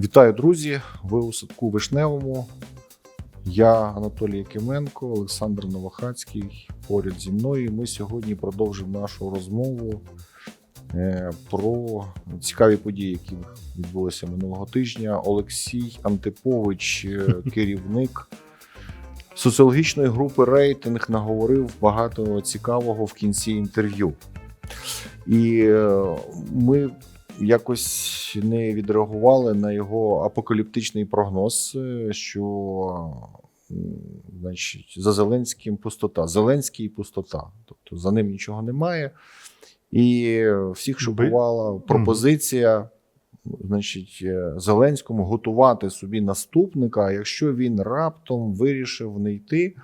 Вітаю, друзі! Ви у садку Вишневому. Я Анатолій Якименко, Олександр Новохацький поряд зі мною. Ми сьогодні продовжимо нашу розмову е, про цікаві події, які відбулися минулого тижня. Олексій Антипович, е, керівник соціологічної групи рейтинг, наговорив багато цікавого в кінці інтерв'ю. І е, ми якось не відреагували на його апокаліптичний прогноз, е, що значить, за Зеленським пустота. Зеленський пустота. Тобто за ним нічого немає. І всіх шокувала пропозиція. Значить, е, Зеленському готувати собі наступника, якщо він раптом вирішив не йти,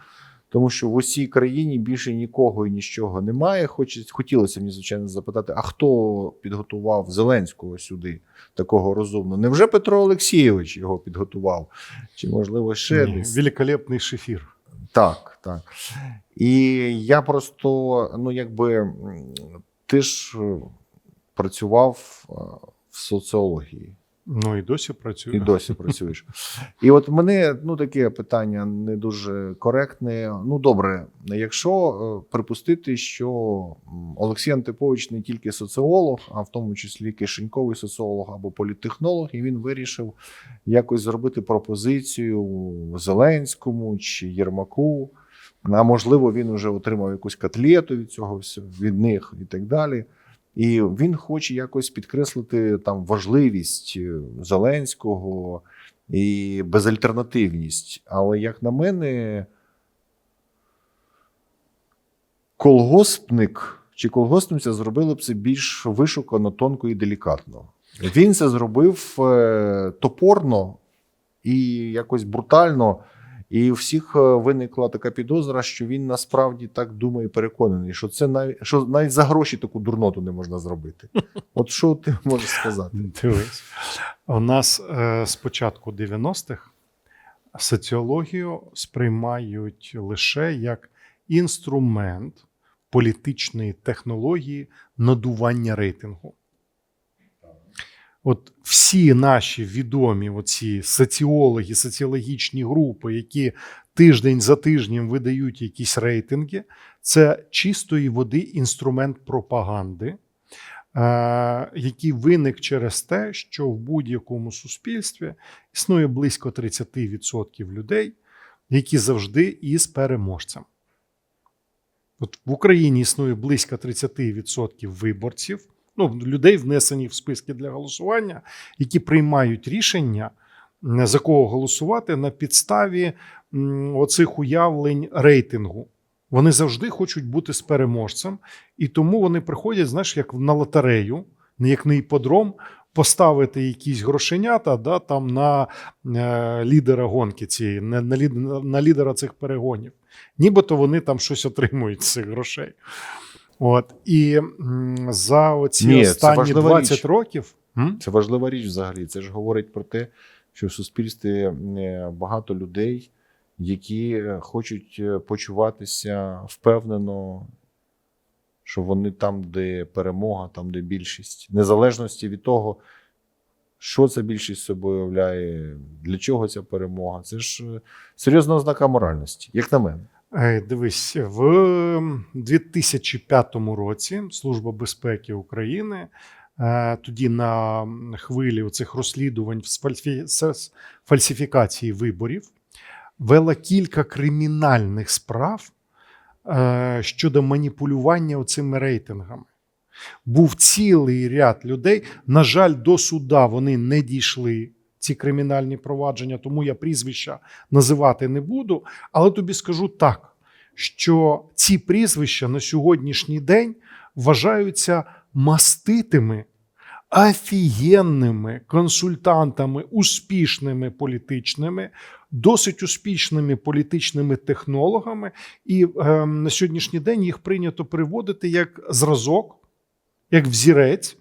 тому що в усій країні більше нікого і нічого немає. Хоч хотілося мені звичайно запитати: а хто підготував Зеленського сюди, такого розумного? Невже Петро Олексійович його підготував? Чи можливо ще Ні, десь? великолепний шефір. Так, так. І я просто, ну якби ти ж е, працював е, в соціології. Ну і досі працює. І досі працюєш. І от мене ну таке питання не дуже коректне. Ну добре, якщо е, припустити, що Олексій Антипович не тільки соціолог, а в тому числі кишеньковий соціолог або політтехнолог, і він вирішив якось зробити пропозицію Зеленському чи Єрмаку. А можливо, він вже отримав якусь котлету від цього всього, від них і так далі. І він хоче якось підкреслити там важливість е, Зеленського і безальтернативність. Але, як на мене, колгоспник чи колгоспниця зробили б це більш вишукано, тонко і делікатно. Він це зробив е, топорно і якось брутально. І у всіх е, виникла така підозра, що він насправді так думає, переконаний, що це навіть що навіть за гроші таку дурноту не можна зробити. От що ти можеш сказати? Дивись. У нас е, з початку 90-х соціологію сприймають лише як інструмент політичної технології надування рейтингу. От всі наші відомі оці соціологи, соціологічні групи, які тиждень за тижнем видають якісь рейтинги, це чистої води інструмент пропаганди, е, який виник через те, що в будь-якому суспільстві існує близько 30% людей, які завжди із переможцем. От в Україні існує близько 30% виборців, ну, людей, внесені в списки для голосування, які приймають рішення, за кого голосувати на підставі оцих уявлень рейтингу. Вони завжди хочуть бути з переможцем, і тому вони приходять, знаєш, як на лотерею, не як на іподром, поставити якісь грошенята да, там на е, лідера гонки цієї, на, на, на лідера цих перегонів. Нібито вони там щось отримують з цих грошей. От і за оці Ні, останні 20 річ. років. М? Це важлива річ взагалі. Це ж говорить про те, що в суспільстві е, багато людей, які е, хочуть е, почуватися впевнено, що вони там, де перемога, там, де більшість, незалежності від того, що ця більшість собою являє, для чого ця перемога. Це ж серйозна ознака моральності, як на мене. Дивись, в 2005 році Служба безпеки України е, тоді на хвилі цих розслідувань з фальсифікації виборів вела кілька кримінальних справ е, щодо маніпулювання цими рейтингами. Був цілий ряд людей. На жаль, до суда вони не дійшли. Ці кримінальні провадження, тому я прізвища називати не буду. Але тобі скажу так, що ці прізвища на сьогоднішній день вважаються маститими, офігенними консультантами, успішними політичними, досить успішними політичними технологами. І е, на сьогоднішній день їх прийнято приводити як зразок, як взірець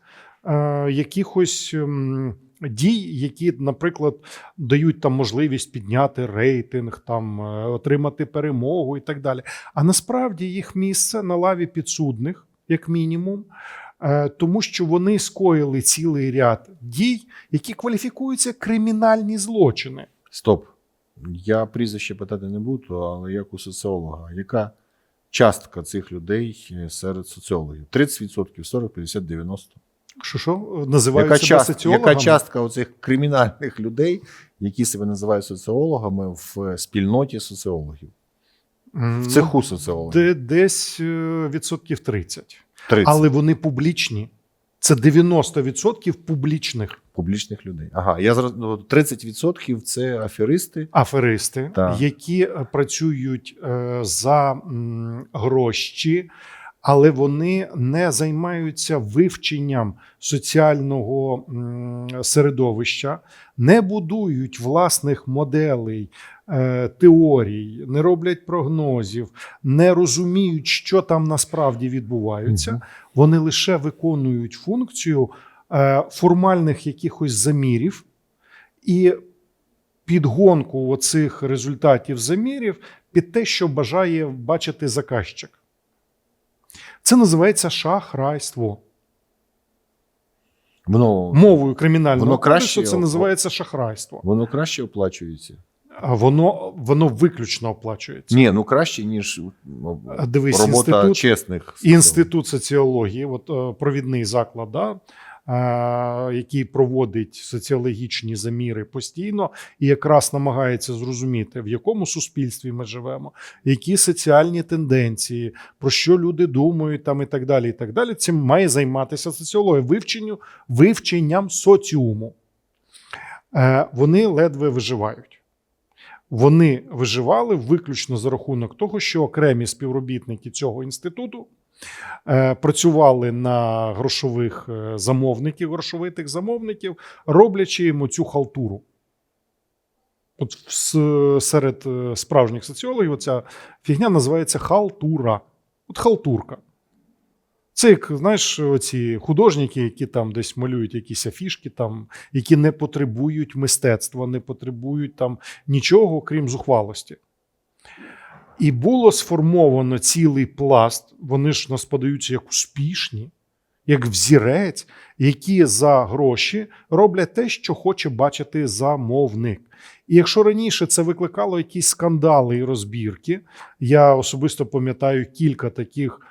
е, якихось. ем, Дій, які, наприклад, дають там можливість підняти рейтинг, там е, отримати перемогу і так далі. А насправді їх місце на лаві підсудних, як мінімум, е, тому що вони скоїли цілий ряд дій, які кваліфікуються кримінальні злочини. Стоп. Я прізвище питати не буду, але як у соціолога, яка частка цих людей е, серед соціологів? 30%, 40, 50, 90? Що що називають Яка, себе частка, соціологами? яка частка оцих кримінальних людей, які себе називають соціологами в спільноті соціологів? В цеху соціологів? де- десь е, відсотків 30. 30 Але вони публічні. Це 90% публічних публічних людей. Ага, я зараз ну, 30% це аферисти. аферисти, Так. які е, працюють е, за гроші, але вони не займаються вивченням соціального середовища, не будують власних моделей, е, теорій, не роблять прогнозів, не розуміють, що там насправді відбувається. Вони лише виконують функцію е, формальних якихось замірів і підгонку оцих результатів замірів під те, що бажає бачити заказчик. Це називається шахрайство. Воно, Мовою кримінального Воно кодексу це називається шахрайство. воно краще оплачується. Воно, воно виключно оплачується. Ні, ну краще, ніж ну, дивись, робота інститут- чесних. Інститут соціології, от е, провідний заклад, да, який проводить соціологічні заміри постійно, і якраз намагається зрозуміти, в якому суспільстві ми живемо, які соціальні тенденції, про що люди думають, там і так далі. І так далі. Цим має займатися соціологія, вивченню, вивченням соціуму. Е, Вони ледве виживають. Вони виживали виключно за рахунок того, що окремі співробітники цього інституту е, працювали на грошових е, замовників, грошовитих замовників, роблячи йому цю халтуру. От серед е, справжніх соціологів ця фігня називається халтура. От халтурка. Це як, знаєш, ці художники, які там десь малюють якісь афішки, там, які не потребують мистецтва, не потребують там нічого, крім зухвалості. І було сформовано цілий пласт, вони ж нас подаються як успішні, як взірець, які за гроші роблять те, що хоче бачити замовник. І якщо раніше це викликало якісь скандали і розбірки, я особисто пам'ятаю кілька таких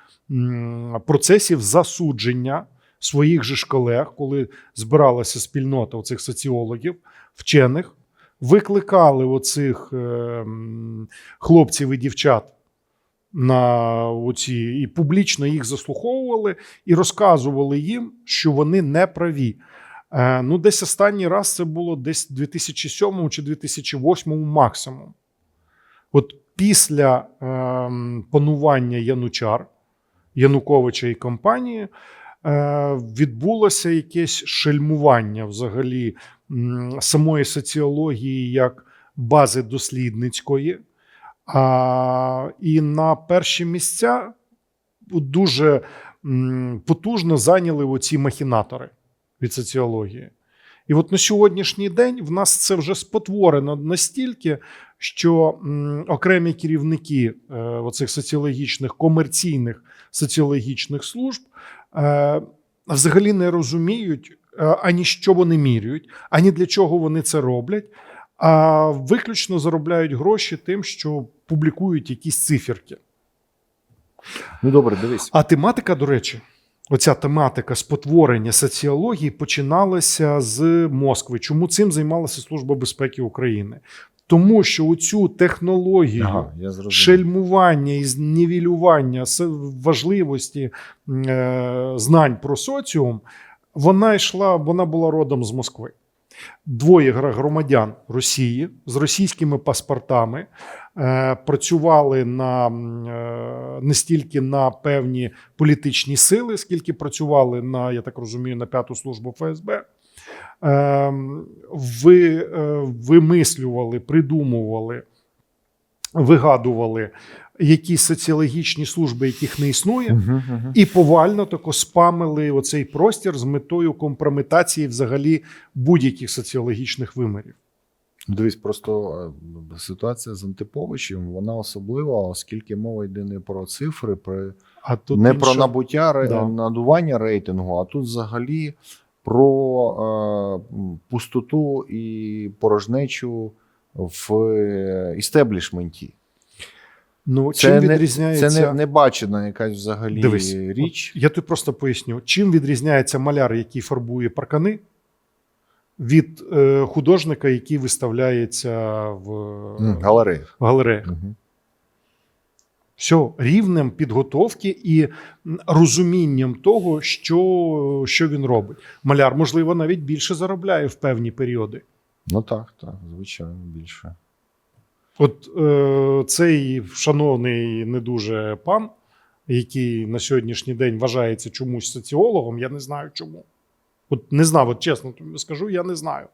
процесів засудження своїх же ж колег, коли збиралася спільнота оцих соціологів, вчених, викликали оцих е, хлопців і дівчат на оці, і публічно їх заслуховували і розказували їм, що вони не праві. Е, ну, десь останній раз це було десь у 2007 чи 2008 максимум. От після ем, панування Янучар, Януковича і компанії, відбулося якесь шельмування взагалі самої соціології як бази дослідницької. А, і на перші місця дуже потужно зайняли оці махінатори від соціології. І от на сьогоднішній день в нас це вже спотворено настільки, що окремі керівники е, оцих соціологічних комерційних соціологічних служб е, взагалі не розуміють е, ані що вони міряють, ані для чого вони це роблять, а виключно заробляють гроші тим, що публікують якісь циферки. Ну добре, дивись. А тематика, до речі, оця тематика спотворення соціології починалася з Москви. Чому цим займалася Служба безпеки України? Тому що оцю технологію Ага, я шельмування і знівелювання важливості е, знань про соціум, вона йшла, вона була родом з Москви. Двоє громадян Росії з російськими паспортами е, працювали на е, не стільки на певні політичні сили, скільки працювали на, я так розумію, на п'яту службу ФСБ. Е, ви, е, вимислювали, придумували, вигадували якісь соціологічні служби, яких не існує. Мгм, мгм. І повально тако спамили оцей простір з метою компрометації взагалі будь-яких соціологічних вимірів. Дивись, просто е, ситуація з Антиповичем, вона особлива, оскільки мова йде не про цифри, про, А тут не інше. про набуття Да. надування рейтингу, а тут взагалі про е, пустоту і порожнечу в е, істеблішменті. ну, Це чим не- відрізняється Це не, не бачена якась взагалі Дивись, річ. Я тобі просто поясню, чим відрізняється маляр, який фарбує паркани, від е, художника, який виставляється в, М, Галерея. в галереях. Мгм. Все рівнем підготовки і розумінням того, що, що він робить. Маляр, можливо, навіть більше заробляє в певні періоди. Ну так, так, звичайно, більше. От е, цей шановний не дуже пан, який на сьогоднішній день вважається чомусь соціологом, я не знаю чому. От не знав, от чесно тобі скажу, я не знаю.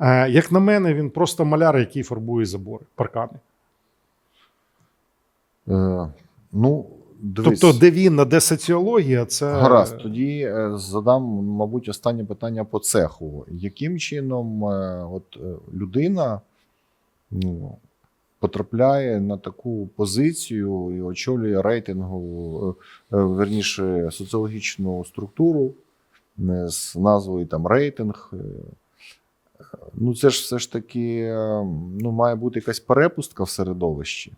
Е, як на мене, він просто маляр, який фарбує забори, паркани. Е, ну, дивись. Тобто, де він, а де соціологія, це Гаразд, тоді е, задам, мабуть, останнє питання по цеху. Яким чином е, от, людина ну, потрапляє на таку позицію і очолює рейтингову, верніше, соціологічну структуру з назвою там рейтинг? Ну, це ж все ж таки ну, має бути якась перепустка в середовищі.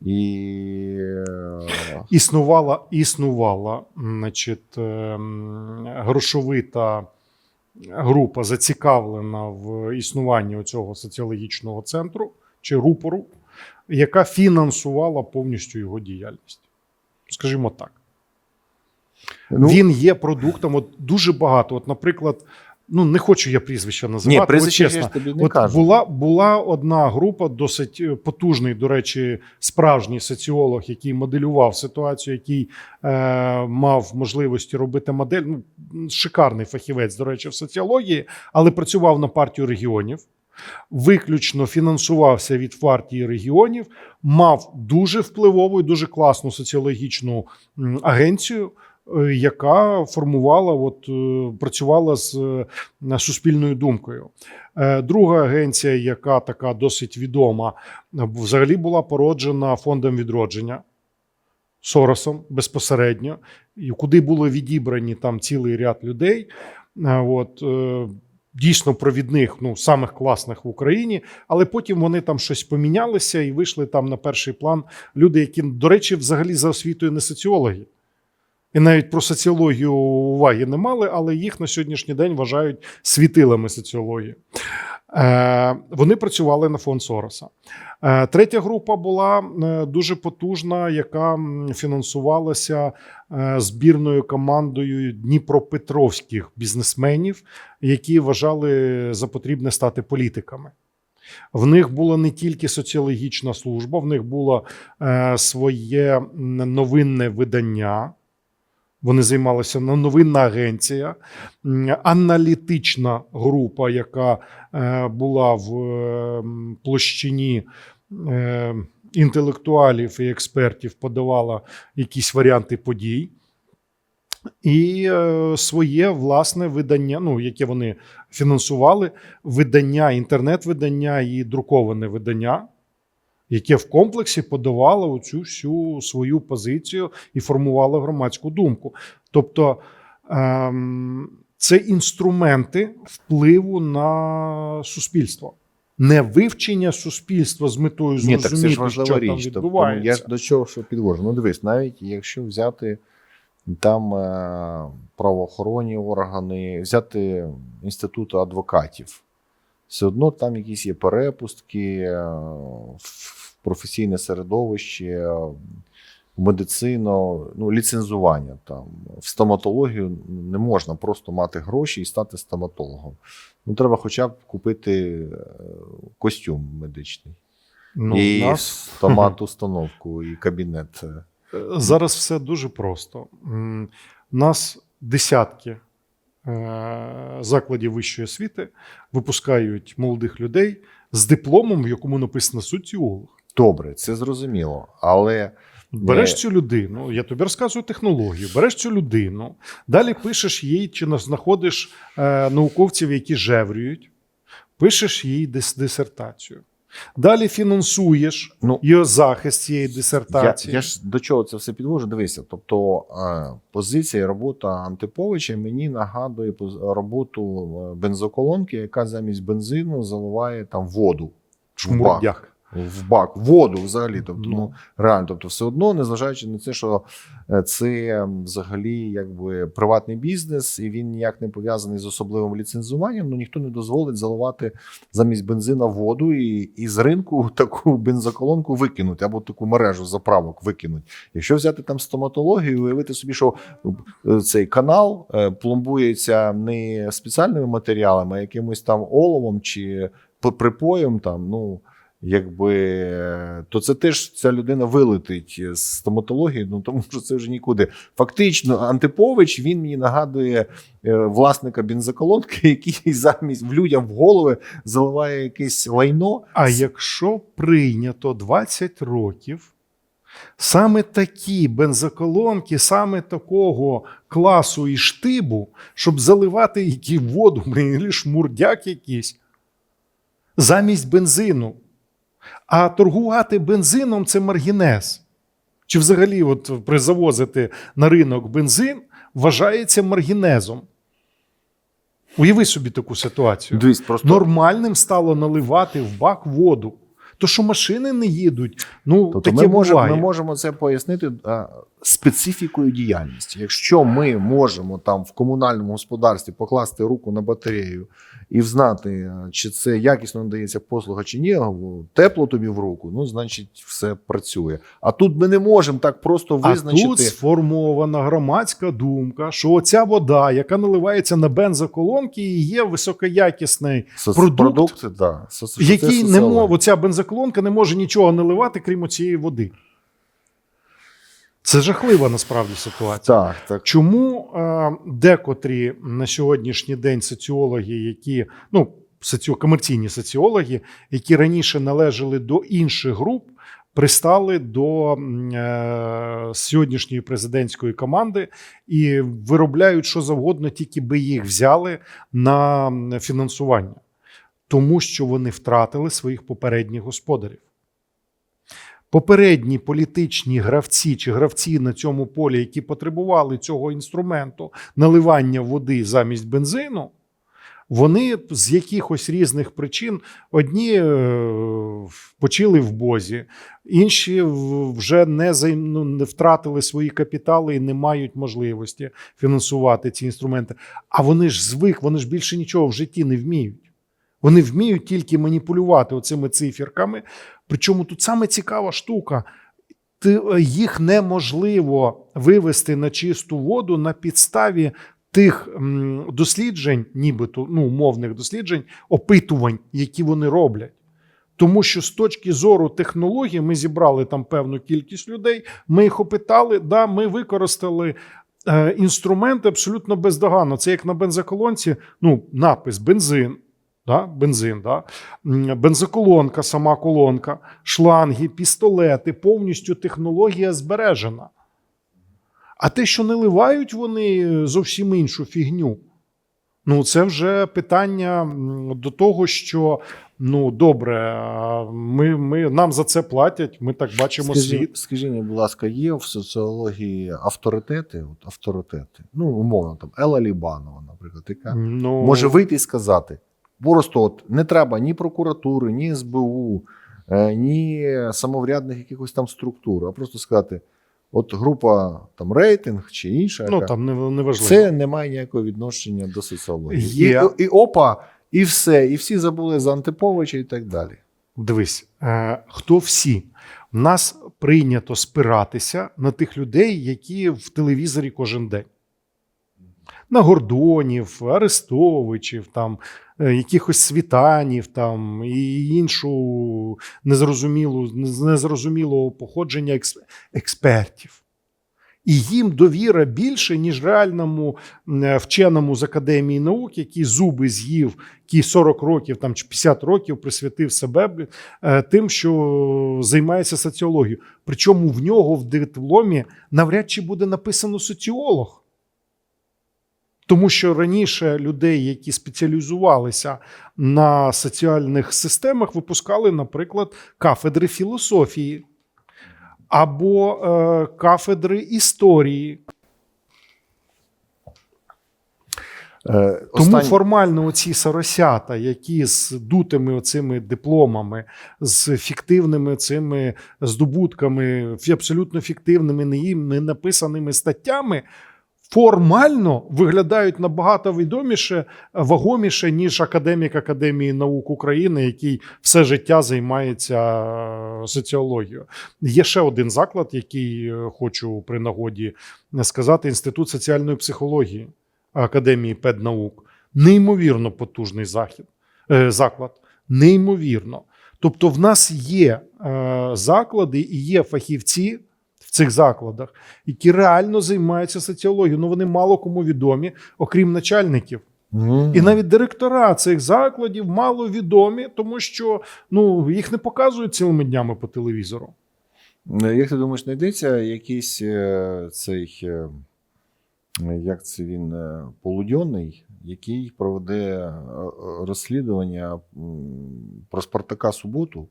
І е, існувала, існувала значить, ем, грошовита група, зацікавлена в існуванні цього соціологічного центру чи рупору, яка фінансувала повністю його діяльність. Скажімо так. ну, Він є продуктом. От дуже багато. От, наприклад, ну не хочу я прізвища називати. Ні, от прізвище чесно. тобі не От кажу. була, була одна група, досить е, потужний, до речі, справжній соціолог, який моделював ситуацію, який е, мав можливості робити модель. Ну, шикарний фахівець, до речі, в соціології, але працював на партію регіонів. Виключно фінансувався від партії регіонів, мав дуже впливову і дуже класну соціологічну агенцію, яка формувала, от е, працювала з е, суспільною думкою. Е, Друга агенція, яка така досить відома, е, взагалі була породжена фондом відродження Соросом безпосередньо, і куди були відібрані там цілий ряд людей. Е, От, е, Дійсно провідних, ну самих класних в Україні, але потім вони там щось помінялися і вийшли там на перший план люди, які, до речі, взагалі за освітою не соціологи. І навіть про соціологію уваги не мали, але їх на сьогоднішній день вважають світилами соціології. Е, вони працювали на фонд Сороса. Е, третя група була е, дуже потужна, яка фінансувалася збірною командою дніпропетровських бізнесменів, які вважали за потрібне стати політиками. В них була не тільки соціологічна служба, в них було своє новинне видання. Вони займалися ну, новинна агенція, аналітична група, яка е, була в е, площині е, інтелектуалів і експертів, подавала якісь варіанти подій. І е, своє власне видання, ну яке вони фінансували, видання, інтернет-видання і друковане видання, яке в комплексі подавало оцю всю свою позицію і формувало громадську думку. Тобто ем, це інструменти впливу на суспільство. Не вивчення суспільства з метою Ні, зрозуміти, так це ж важлива що річ. там Тобто, я ж до чого що підвожу. Ну дивись, навіть якщо взяти там е, правоохоронні органи, взяти інститут адвокатів, все одно там якісь є перепустки е, професійне середовище, в медицину, ну, ліцензування там. В стоматологію не можна просто мати гроші і стати стоматологом. Ну, треба хоча б купити е, костюм медичний. ну, і нас... стомат-установку, і кабінет. Е, Зараз все дуже просто. У нас десятки е, закладів вищої освіти випускають молодих людей з дипломом, в якому написано соціолог. Добре, це зрозуміло. Але Береш цю людину, я тобі розказую технологію. Береш цю людину, далі пишеш їй, чи на- знаходиш е, науковців, які жеврюють. пишеш їй дис- дисертацію. Далі фінансуєш Ну, його захист цієї дисертації. я ж до чого це все підвожу. Дивися, тобто е, позиція і робота Антиповича мені нагадує роботу е, бензоколонки, яка замість бензину заливає там воду. в бак. В бак, воду взагалі. Тобто, ну, реально, тобто, все одно, незважаючи на це, що е, це взагалі якби приватний бізнес, і він ніяк не пов'язаний з особливим ліцензуванням, ну ніхто не дозволить заливати замість бензина воду і, і з ринку таку бензоколонку викинути, або таку мережу заправок викинути. Якщо взяти там стоматологію, уявити собі, що е, цей канал е, пломбується не спеціальними матеріалами, а якимось там оловом чи припоєм, там, ну. Якби то це теж ця людина вилетить з стоматології, ну тому що це вже нікуди. Фактично, Антипович він мені нагадує е, власника бензоколонки, який замість в людям в голови заливає якесь лайно. А якщо прийнято 20 років, саме такі бензоколонки, саме такого класу і штибу, щоб заливати які воду, блін, шмурдяк якийсь, замість бензину. А торгувати бензином це маргінез. Чи взагалі от призавозити на ринок бензин вважається маргінезом. Уяви собі таку ситуацію. Дивись, просто Нормальним стало наливати в бак воду. То, що машини не їдуть, ну Тобто таке ми, можемо, буває. ми можемо це пояснити а, специфікою діяльності. Якщо ми можемо там в комунальному господарстві покласти руку на батарею і взнати, чи це якісно надається послуга чи ні, тепло тобі в руку, ну значить все працює. А тут ми не можемо так просто А визначити. тут сформована громадська думка, що оця вода, яка наливається на бензоколонки, і є високоякісний, Соц- продукт, продукти, да. Соц- який не мов, оця бензоколонка не може нічого наливати, крім цієї води. Це жахлива насправді ситуація. Так, так. Чому е, декотрі на сьогоднішній день соціологи, які ну соціо, комерційні соціологи, які раніше належали до інших груп, пристали до е, сьогоднішньої президентської команди і виробляють що завгодно, тільки би їх взяли на фінансування, тому що вони втратили своїх попередніх господарів. Попередні політичні гравці чи гравці на цьому полі, які потребували цього інструменту наливання води замість бензину, вони з якихось різних причин одні е, почили в бозі, інші вже не, ну, не втратили свої капітали і не мають можливості фінансувати ці інструменти. А вони ж звик, вони ж більше нічого в житті не вміють. Вони вміють тільки маніпулювати оцими циферками. Причому тут саме цікава штука. Е, їх неможливо вивести на чисту воду на підставі тих досліджень, нібито ну, умовних досліджень, опитувань, які вони роблять. Тому що з точки зору технології ми зібрали там певну кількість людей, ми їх опитали, да, ми використали е, інструменти абсолютно бездоганно. Це як на бензоколонці, ну, напис бензин. Да, бензин, да? Бензоколонка, сама колонка, шланги, пістолети, повністю технологія збережена. А те, що наливають вони зовсім іншу фігню. Ну, це вже питання до того, що ну добре, ми, ми, нам за це платять, ми так бачимо світ. Скажи, скажи мені, будь ласка, є в соціології авторитети? От авторитети. Ну, умовно, там Ела Лібанова, наприклад, яка Ну, може вийти і сказати: просто от не треба ні прокуратури, ні СБУ, е, ні самоврядних якихось там структур, а просто сказати: от група там рейтинг чи інша, ну яка, там не, не важливо. це не має ніякого відношення до соціології. Є. І, і опа, і все, і всі забули за Антиповича і так далі. Дивись, е, хто всі? У нас прийнято спиратися на тих людей, які в телевізорі кожен день. На Гордонів, Арестовичів, там, е, якихось світанів там, і іншу незрозумілу, незрозумілого походження експертів. І їм довіра більше, ніж реальному е, вченому з академії наук, який зуби з'їв, який 40 років там, чи 50 років присвятив себе е, тим, що займається соціологією. Причому в нього в дипломі навряд чи буде написано соціолог. Тому що раніше людей, які спеціалізувалися на соціальних системах, випускали, наприклад, кафедри філософії або е, кафедри історії. Е, Тому останнє- формально оці соросята, які з дутими оцими дипломами, з фіктивними цими здобутками, абсолютно фіктивними, не їм не написаними статтями, формально виглядають набагато відоміше, вагоміше, ніж академік Академії наук України, який все життя займається е, соціологією. Є ще один заклад, який е, хочу при нагоді сказати: Інститут соціальної психології. Академії педнаук. Неймовірно потужний захід, е, заклад. Неймовірно. Тобто, в нас є заклади і є фахівці цих закладах, які реально займаються соціологією. Ну вони мало кому відомі, окрім начальників. І навіть директора цих закладів мало відомі, тому що ну, їх не показують цілими днями по телевізору. Е, Як ти думаєш, знайдеться якийсь е, цей, е, як це він, е, полудьонний, який проведе розслідування про Спартака Суботу?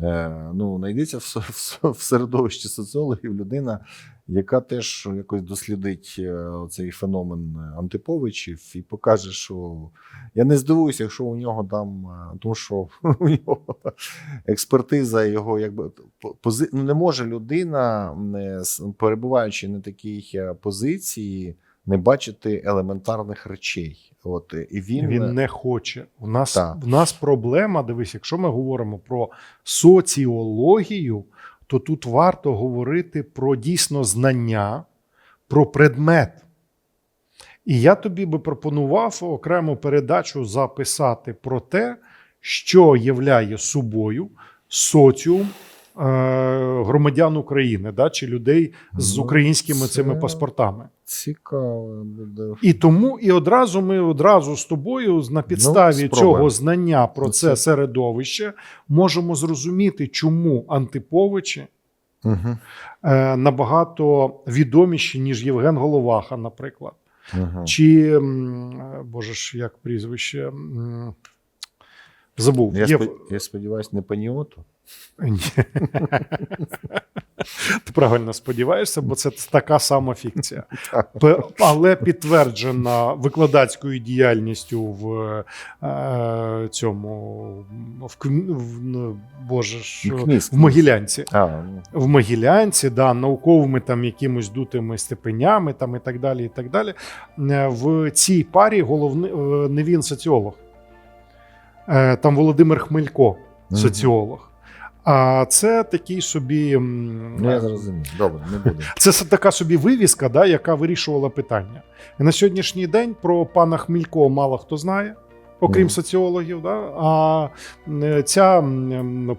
Е, Ну, знайдеться в, середовищі соціологів людина, яка теж якось дослідить е, цей феномен антиповичів і покаже, що я не здивуюся, якщо у нього там, е, тому що у нього експертиза його якби по- пози... ну, не може людина, перебуваючи на такій позиції, не бачити елементарних речей. От е, і він, Він не хоче. У нас, Так. в нас проблема. Дивись, якщо ми говоримо про соціологію, то тут варто говорити про дійсно знання, про предмет. І я тобі би пропонував окрему передачу записати про те, що являє собою соціум е, громадян України, да, чи людей з Ну, українськими це- цими паспортами. Цікаво буде. І тому і одразу ми одразу з тобою на підставі Ну, цього знання про Ну, це це- середовище можемо зрозуміти, чому антиповичі Угу. е, набагато відоміші, ніж Євген Головаха, наприклад. Угу. Чи е, боже ж, як прізвище? Забув. Я, Є- сподіваюся, не паніоту. Ти правильно сподіваєшся, бо це така сама фікція. Але підтверджена викладацькою діяльністю в е, цьому в, в ну, Боже ж, в Могилянці. А, В Могилянці, да, науковими там якимось дутими степенями там і так далі. І так далі. Е, В цій парі головний е, не він соціолог. Там Володимир Хмелько, соціолог. А це такий собі. ну, я зрозумів. Добре, не буде. це така собі вивіска, да, яка вирішувала питання. І на сьогоднішній день про пана Хмілько мало хто знає, окрім Мгм. соціологів. Да? А ця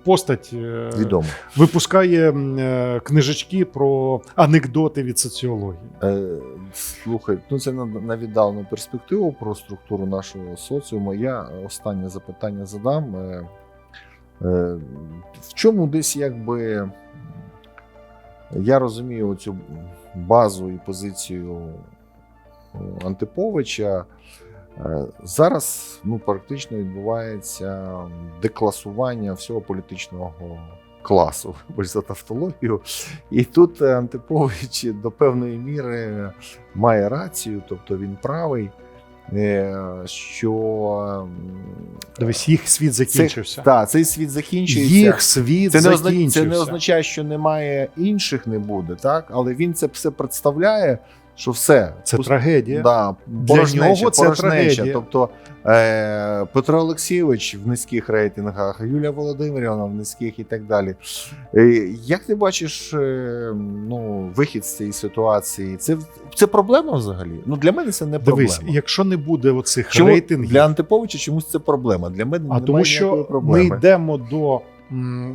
постать е, Відомо. випускає е, книжечки про анекдоти від соціології. Е, слухай, ну це на, на віддалену перспективу про структуру нашого соціуму. Я останнє запитання задам. Е, в чому десь якби я розумію цю базу і позицію е, Антиповича. Е, Зараз ну, практично відбувається декласування всього політичного класу, за тавтологію. І тут Антипович до певної міри має рацію, тобто він правий, що Дивись, їх світ закінчився. та, цей світ закінчується. Їх світ Це не, закінчився. це не означає, що немає інших, не буде, так? Але він це все представляє, що все. Це трагедія. Да, Для нього це порожнеча. трагедія. Тобто е, Петро Олексійович в низьких рейтингах, Юлія Володимирівна в низьких і так далі. Е, як ти бачиш е, ну, вихід з цієї ситуації? Це, це проблема взагалі? Ну, для мене це не проблема. Дивись, якщо не буде оцих Чому рейтингів, для Антиповича чомусь це проблема. Для мене А тому, що ми йдемо до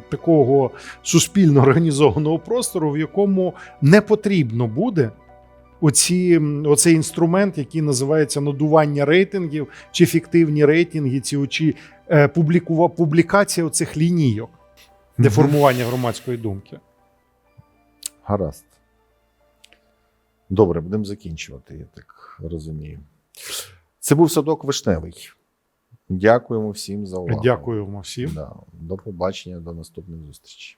такого суспільно організованого простору, в якому не потрібно буде оці, оцей інструмент, який називається надування рейтингів чи фіктивні рейтинги, ці чи е, публікува, публікація оцих лінійок для формування громадської думки. Гаразд. Добре, будемо закінчувати, я так розумію. Це був садок вишневий. Дякуємо всім за увагу. Дякуємо всім. Да. До побачення, до наступних зустрічей.